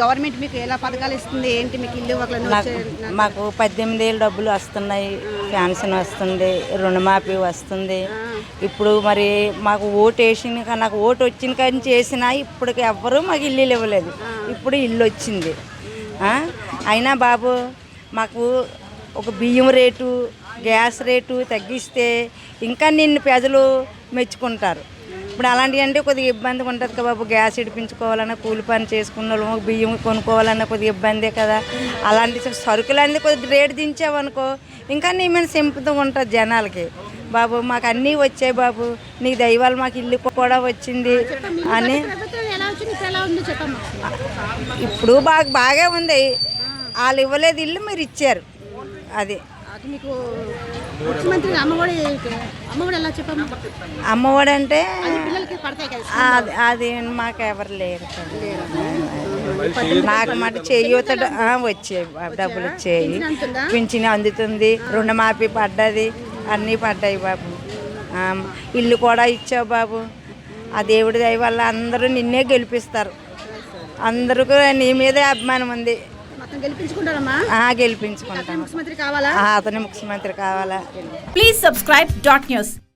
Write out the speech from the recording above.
Government మీకు ఎలా పథకాలు ఇస్తుంది? ఏంటి మీకు ఇల్లు మాకు పద్దెనిమిది ఏళ్ళు డబ్బులు వస్తున్నాయి. పెన్షన్ వస్తుంది రుణమాఫీ వస్తుంది. ఇప్పుడు మరి మాకు ఓటు వేసిన నాకు ఓటు వచ్చిన కానీ చేసినా ఇప్పటికి ఎవ్వరూ మాకు ఇల్లు ఇవ్వలేదు. ఇప్పుడు ఇల్లు వచ్చింది? అయినా బాబు మాకు ఒక బియ్యం రేటు గ్యాస్ రేటు తగ్గిస్తే ఇంకా నిన్ను ప్రజలు మెచ్చుకుంటారు. ఇప్పుడు అలాంటివి అంటే కొద్దిగా ఇబ్బందిగా ఉంటుంది కదా బాబు. గ్యాస్ ఇడిపించుకోవాలన్నా కూలి పని చేసుకున్న వాళ్ళు బియ్యం కొనుక్కోవాలన్నా కొద్దిగా ఇబ్బందే కదా. అలాంటి సరుకులన్నీ కొద్దిగా రేటు దించావనుకో ఇంకా నీ మీద సింపుగా ఉంటుంది జనాలకి. బాబు మాకు అన్నీ వచ్చాయి బాబు. నీ దైవాలు మాకు ఇల్లు కూడా వచ్చింది అని ఇప్పుడు బాగా బాగా ఉంది. వాళ్ళు ఇవ్వలేదు ఇల్లు మీరు ఇచ్చారు. అది. అది మీకు ముఖ్యమంత్రి అమ్మఒడి అమ్మఒడి ఎలా చెప్పమ్మా? అమ్మఒడి అంటే అది పిల్లలకి పడతాయి కదా అది అది మాకు ఎవరు లేరు. నాకు మాట చేయూత బాబు, డబ్బులు అందుతుందా? పింఛన్ అందుతుంది. రుణమాఫీ పడ్డది. అన్నీ పడ్డాయి బాబు. ఇల్లు కూడా ఇచ్చావు బాబు. ఆ దేవుడి దయ వల్ల అందరూ నిన్నే గెలిపిస్తారు. అందరికీ నీ మీదే అభిమానం ఉంది. మొత్తం గెలిపించుకుంటారమ్మా? ఆ, గెలిపించుకుంటాను. ముఖ్యమంత్రి కావాలా? ఆ, అతనే ముఖ్యమంత్రి కావాలా? Please subscribe dot news.